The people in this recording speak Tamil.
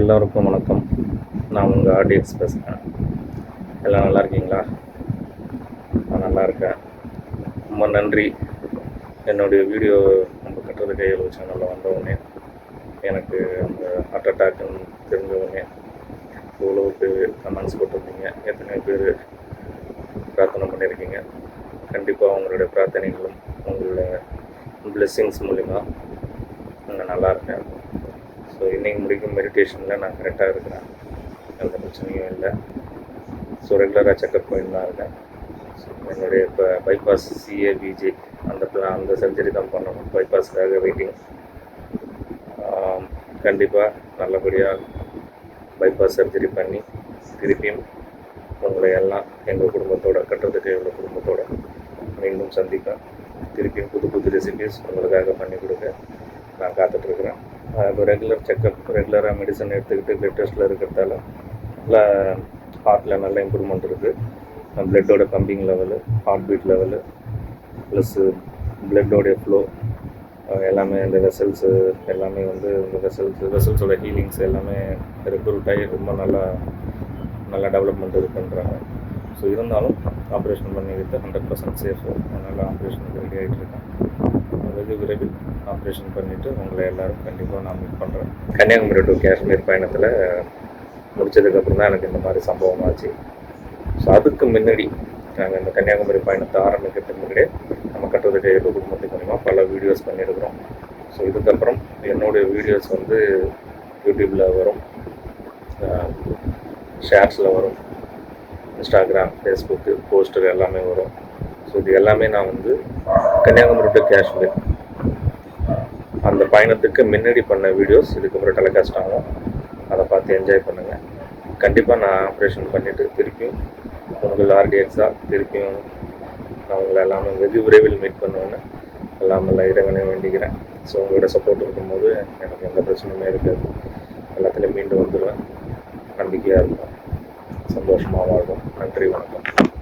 எல்லோருக்கும் வணக்கம். நான் உங்கள் ஆடியன்ஸ் பேசுகிறேன் எல்லாம் நல்லா இருக்கீங்களா? நான் நல்லா இருக்கேன். ரொம்ப நன்றி. என்னுடைய வீடியோ நம்ம கட்டுறது கையில் சேனலில் வந்தவுடனே எனக்கு அந்த ஹார்ட் அட்டாக்குன்னு தெரிஞ்சவுடனே இவ்வளோ பேர் கமெண்ட்ஸ் போட்டிருந்தீங்க. எத்தனை பேர் பிரார்த்தனை பண்ணியிருக்கீங்க. கண்டிப்பாக உங்களுடைய பிரார்த்தனைகளும் உங்களுடைய பிளெஸ்ஸிங்ஸ் மூலிமா நான் நல்லா இருக்கேன். ஸோ இன்னைக்கு முடிக்கும் மெடிடேஷனில் நான் கரெக்டாக இருக்கிறேன். எந்த பிரச்சனையும் இல்லை. ஸோ ரெகுலராக செக்கப் போயிட்டு தான் இருக்கேன். ஸோ என்னுடைய இப்போ பைபாஸ் சிஏபிஜி அந்த பிளான் அந்த சர்ஜரி தான் பண்ணணும். பைபாஸ்க்காக வெயிட்டிங் கண்டிப்பாக நல்லபடியாக பைபாஸ் சர்ஜரி பண்ணி திருப்பியும் உங்களை எல்லாம் எங்கள் குடும்பத்தோட கட்டுறதுக்கு எவ்வளோ குடும்பத்தோட மீண்டும் சந்திப்பேன். திருப்பியும் புது புது ரெசிபிஸ் உங்களுக்காக பண்ணி கொடுக்க நான் காத்துட்ருக்குறேன் ரெகுலர் செக்கப் ரெகுலராக மெடிசன் எடுத்துக்கிட்டு பிளட் டெஸ்ட்டில் இருக்கிறதால நல்லா ஹார்ட்டில் நல்ல இம்ப்ரூவ்மெண்ட் இருக்குது பிளட்டோட pumping level heart beat level plus பிளட்டோடைய flow எல்லாமே இந்த வெசல்ஸு எல்லாமே வந்து இந்த வெசல்ஸ் வெசல்ஸோட ஹீலிங்ஸ் எல்லாமே ரெக்ரூட் ஆகி ரொம்ப நல்லா நல்லா டெவலப்மெண்ட் இருக்குன்றாங்க. ஸோ இருந்தாலும் ஆப்ரேஷன் பண்ணிக்கிட்டு ஹண்ட்ரட் பர்சன்ட் சேஃபு நல்லா ஆப்ரேஷனுக்கு ரெடி ஆகிட்டு இருக்கேன். வெகு விரைவில் ஆப்ரேஷன் பண்ணிவிட்டு உங்களை எல்லோரும் கண்டிப்பாக நான் மீட் பண்ணுறேன் கன்னியாகுமரி டு காஷ்மீர் பயணத்தில் முடித்ததுக்கப்புறம் தான் எனக்கு இந்த மாதிரி சம்பவம் ஆச்சு. ஸோ அதுக்கு முன்னாடி நாங்கள் இந்த கன்னியாகுமரி பயணத்தை ஆரம்பிக்கிறதுக்கு முன்னாடியே நம்ம கட்டுறது கையில் குடும்பத்துக்கு மூலிமா பல வீடியோஸ் பண்ணியிருக்கிறோம். ஸோ இதுக்கப்புறம் என்னுடைய வீடியோஸ் வந்து யூடியூப்பில் வரும். ஷேர்ஸில் வரும். இன்ஸ்டாகிராம் ஃபேஸ்புக்கு போஸ்டர் எல்லாமே வரும். ஸோ இது எல்லாமே நான் வந்து கன்னியாகுமரி டு காஷ்மீர் அந்த பயணத்துக்கு முன்னாடி பண்ண வீடியோஸ் இதுக்கப்புறம் டெலிகாஸ்ட் ஆகும். அதை பார்த்து என்ஜாய் பண்ணுங்கள் கண்டிப்பாக நான் ஆப்ரேஷன் பண்ணிவிட்டு திருப்பியும் உங்கள் ஆர்டிஎக்ஸாக திருப்பியும் நான் உங்களை எல்லாமே வெகு விரைவில் மீட் பண்ணுவேன்னு எல்லாமே இறைவனை வேண்டிக்கிறேன். ஸோ உங்களோட சப்போர்ட் இருக்கும்போது எனக்கு எந்த பிரச்சனையுமே இருக்காது. எல்லாத்துலேயும் மீண்டு வந்துடுவேன் நம்பிக்கையாக இருக்கும் சந்தோஷமாக வாழ்வோம். நன்றி வணக்கம்.